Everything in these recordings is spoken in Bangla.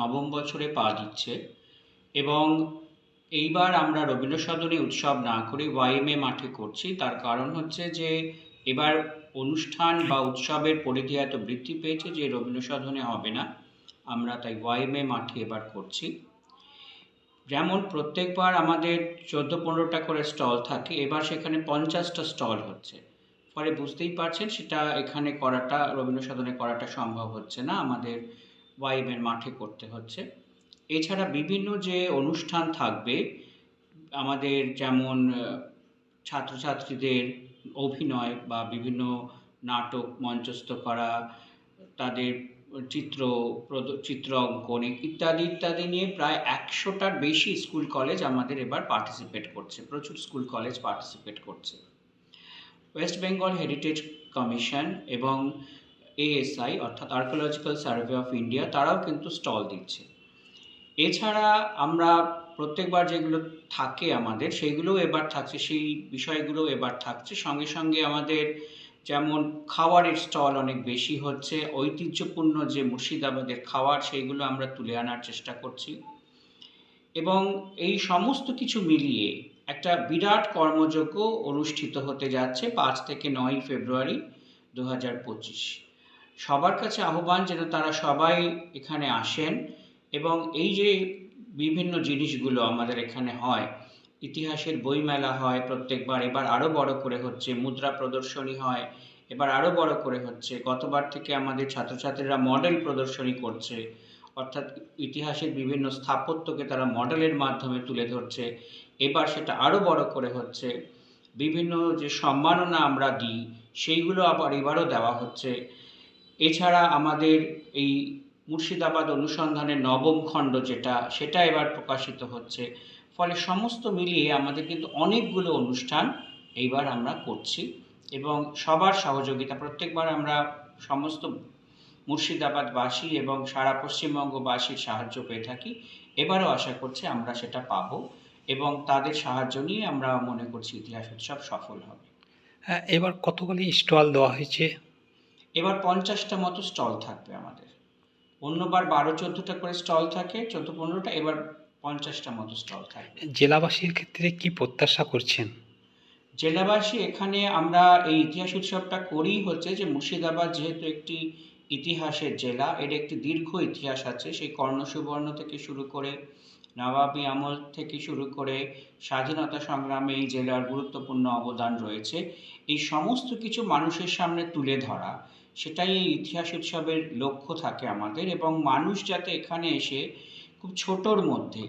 নবম বছরে পা দিচ্ছে এবং এইবার আমরা রবীন্দ্র সদনে উৎসব না করে ওয়াইএমএ মাঠে করছি। তার কারণ হচ্ছে যে এবার অনুষ্ঠান বা উৎসবের পরিধি এত বৃদ্ধি পেয়েছে যে রবীন্দ্র সদনে হবে না। আমরা তাই ওয়াইএমএ মাঠে এবার করছি। যেমন প্রত্যেকবার আমাদের চোদ্দ পনেরোটা করে স্টল থাকে, এবার সেখানে পঞ্চাশটা স্টল হচ্ছে। ফলে বুঝতেই পারছেন সেটা এখানে করাটা রবীন্দ্র সদনে করাটা সম্ভব হচ্ছে না। আমাদের ওয়াইএমের মাঠে করতে হচ্ছে। এছাড়া বিভিন্ন যে অনুষ্ঠান থাকবে, আমাদের যেমন ছাত্রছাত্রীদের অভিনয় বা বিভিন্ন নাটক মঞ্চস্থ করা, তাদের চিত্র চিত্র অঙ্কন ইত্যাদি ইত্যাদি নিয়ে প্রায় একশোটার বেশি স্কুল কলেজ আমাদের এবার পার্টিসিপেট করছে। প্রচুর স্কুল কলেজ পার্টিসিপেট করছে। ওয়েস্ট বেঙ্গল হেরিটেজ কমিশন এবং এএসআই অর্থাৎ আর্কোলজিক্যাল সার্ভে অফ ইন্ডিয়া তারাও কিন্তু স্টল দিচ্ছে। এছাড়া আমরা প্রত্যেকবার যেগুলো থাকে আমাদের, সেইগুলোও এবার থাকছে, সেই বিষয়গুলো এবার থাকছে। সঙ্গে সঙ্গে আমাদের যেমন খাওয়ারের স্টল অনেক বেশি হচ্ছে, ঐতিহ্যপূর্ণ যে মুর্শিদাবাদের খাওয়ার, সেইগুলো আমরা তুলে আনার চেষ্টা করছি। এবং এই সমস্ত কিছু মিলিয়ে একটা বিরাট কর্মযজ্ঞ অনুষ্ঠিত হতে যাচ্ছে পাঁচ থেকে নয় ফেব্রুয়ারি দু হাজার পঁচিশ। সবার কাছে আহ্বান যেন তারা সবাই এখানে আসেন এবং এই যে বিভিন্ন জিনিসগুলো আমাদের এখানে হয়, ইতিহাসের বইমেলা হয় প্রত্যেকবার, এবার আরও বড় করে হচ্ছে মুদ্রা প্রদর্শনী হয়, এবার আরও বড় করে হচ্ছে, গতবার থেকে আমাদের ছাত্রছাত্রীরা মডেল প্রদর্শনী করছে, অর্থাৎ ইতিহাসের বিভিন্ন স্থাপত্যকে তারা মডেলের মাধ্যমে তুলে ধরছে, এবার সেটা আরও বড় করে হচ্ছে, বিভিন্ন যে সম্মাননা আমরা দিই, সেইগুলো আবার এবারও দেওয়া হচ্ছে এছাড়া আমাদের এই মুর্শিদাবাদ অনুসন্ধানের নবম খণ্ড যেটা, সেটা এবার প্রকাশিত হচ্ছে। ফলে সমস্ত মিলিয়ে আমাদের কিন্তু অনেকগুলো অনুষ্ঠান এইবার আমরা করছি এবং সবার সহযোগিতা, প্রত্যেকবার আমরা সমস্ত মুর্শিদাবাদবাসী এবং সারা পশ্চিমবঙ্গবাসীর সাহায্য পেয়ে থাকি। এবারও আশা করছি আমরা সেটা পাবো এবং তাদের সাহায্য নিয়ে আমরা মনে করছি ইতিহাস উৎসব সফল হবে। হ্যাঁ এবার কতগুলি স্টল দেওয়া হয়েছে? এবার পঞ্চাশটা মতো স্টল থাকবে আমাদের। অন্যবার বারো চোদ্দোটা করে স্টল থাকে চোদ্দ পনেরোটা এবার পঞ্চাশটা মতো স্টল থাকবে। জেলাবাসীর ক্ষেত্রে কি প্রত্যাশা করছেন? জেলাবাসী এখানে আমরা এই ইতিহাস উৎসবটা করেই হচ্ছে যে মুর্শিদাবাদ যেহেতু একটি ইতিহাসের জেলা এর একটি দীর্ঘ ইতিহাস আছে সেই কর্ণ সুবর্ণ থেকে শুরু করে নবাবী আমল থেকে শুরু করে স্বাধীনতা সংগ্রামে এই জেলার গুরুত্বপূর্ণ অবদান রয়েছে। এই সমস্ত কিছু মানুষের সামনে তুলে ধরা সেটাই এই ইতিহাস উৎসবের লক্ষ্য থাকে আমাদের এবং মানুষ যাতে এখানে এসে খুব ছোটোর মধ্যে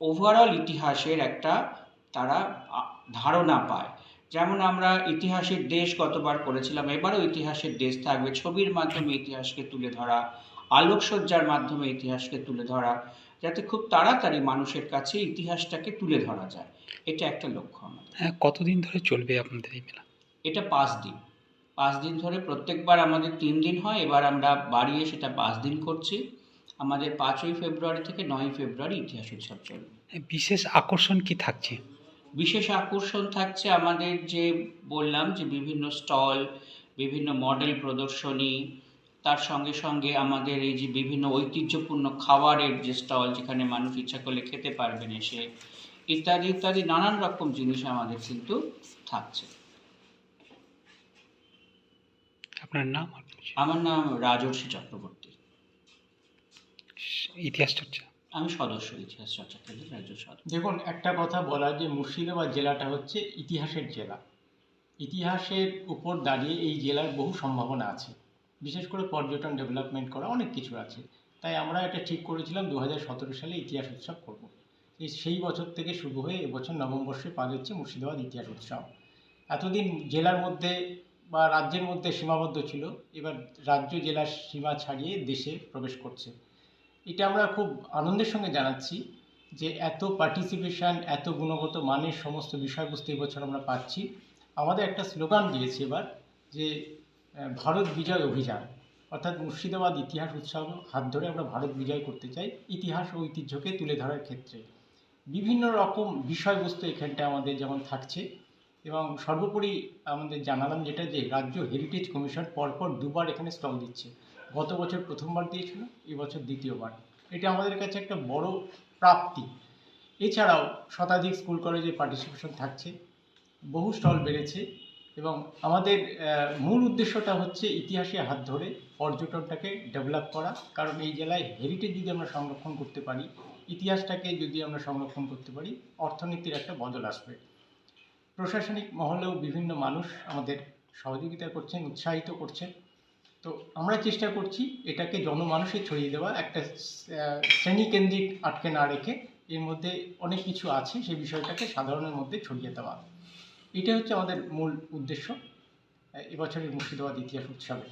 ওভারঅল ইতিহাসের একটা তারা ধারণা পায়। যেমন আমরা ইতিহাসের দেশ গতবার করেছিলাম এবারও ইতিহাসের দেশ থাকবে। ছবির মাধ্যমে ইতিহাসকে তুলে ধরা আলোকসজ্জার মাধ্যমে ইতিহাসকে তুলে ধরা যাতে খুব তাড়াতাড়ি মানুষের কাছে ইতিহাসটাকে তুলে ধরা যায়। এটা একটা লক্ষ্য আমাদের। হ্যাঁ কতদিন ধরে চলবে আপনাদের এই মেলা? এটা পাঁচ দিন। পাঁচ দিন ধরে প্রত্যেকবার আমাদের তিন দিন হয় এবার আমরা বাড়িয়ে সেটা পাঁচ দিন করছি। আমাদের পাঁচই ফেব্রুয়ারি থেকে নয় ফেব্রুয়ারি ইতিহাস উৎসব চলবে। বিশেষ আকর্ষণ কি থাকছে? বিশেষ আকর্ষণ থাকছে আমাদের যে বললাম যে বিভিন্ন স্টল বিভিন্ন মডেল প্রদর্শনী তার সঙ্গে সঙ্গে আমাদের এই যে বিভিন্ন ঐতিহ্যপূর্ণ খাবারের যে স্টল যেখানে মানুষ ইচ্ছা করলে খেতে পারবেন এসে ইত্যাদি ইত্যাদি নানান রকম জিনিস আমাদের কিন্তু থাকছে। আপনার নাম আমার নাম রাজর্ষি চক্রবর্তী। ইতিহাস চর্চা? আমি সদস্য ইতিহাস চর্চা কেন্দ্রের রাজ্য সদস্য। দেখুন একটা কথা বলা যে মুর্শিদাবাদ জেলাটা হচ্ছে ইতিহাসের জেলা। ইতিহাসের উপর দাঁড়িয়ে এই জেলার বহু সম্ভাবনা আছে। বিশেষ করে পর্যটন ডেভেলপমেন্ট করা অনেক কিছু আছে। তাই আমরা এটা ঠিক করেছিলাম দু হাজার সতেরো সালে ইতিহাস উৎসব করব। এই সেই বছর থেকে শুরু হয়ে এবছর নববর্ষে পা দিচ্ছে মুর্শিদাবাদ ইতিহাস উৎসব। এতদিন জেলার মধ্যে বা রাজ্যের মধ্যে সীমাবদ্ধ ছিল, এবার রাজ্য জেলার সীমা ছাড়িয়ে দেশে প্রবেশ করছে। এটা আমরা খুব আনন্দের সঙ্গে জানাচ্ছি যে এত পার্টিসিপেশন এত গুণগত মানের সমস্ত বিষয়বস্তু এবছর আমরা পাচ্ছি। আমাদের একটা স্লোগান দিয়েছে এবার যে ভারত বিজয় অভিযান। অর্থাৎ মুর্শিদাবাদ ইতিহাস উৎসব হাত ধরে আমরা ভারত বিজয় করতে চাই, ইতিহাস ও ঐতিহ্যকে তুলে ধরার ক্ষেত্রে। বিভিন্ন রকম বিষয়বস্তু এখানটা আমাদের যেমন থাকছে। এবং সর্বোপরি আমাদের জানালাম যেটা যে রাজ্য হেরিটেজ কমিশন পরপর দুবার এখানে স্টল দিচ্ছে। গত বছর প্রথমবার দিয়েছিল এবছর দ্বিতীয়বার। এটা আমাদের কাছে একটা বড় প্রাপ্তি। এছাড়াও শতাধিক স্কুল কলেজে পার্টিসিপেশন থাকছে, বহু স্টল বেড়েছে এবং আমাদের মূল উদ্দেশ্যটা হচ্ছে ইতিহাসে হাত ধরে পর্যটনটাকে ডেভেলপ করা। কারণ এই জেলায় হেরিটেজ যদি আমরা সংরক্ষণ করতে পারি, ইতিহাসটাকে যদি আমরা সংরক্ষণ করতে পারি, অর্থনীতির একটা বদল আসবে। প্রশাসনিক মহলেও বিভিন্ন মানুষ আমাদের সহযোগিতা করছেন, উৎসাহিত করছেন। তো আমরা চেষ্টা করছি এটাকে জনমানুষে ছড়িয়ে দেওয়া, একটা শ্রেণীকেন্দ্রিক আটকে না রেখে এর মধ্যে অনেক কিছু আছে সেই বিষয়টাকে সাধারণের মধ্যে ছড়িয়ে দেওয়া। এটা হচ্ছে আমাদের মূল উদ্দেশ্য এবছরের মুর্শিদাবাদ ইতিহাস উৎসবে।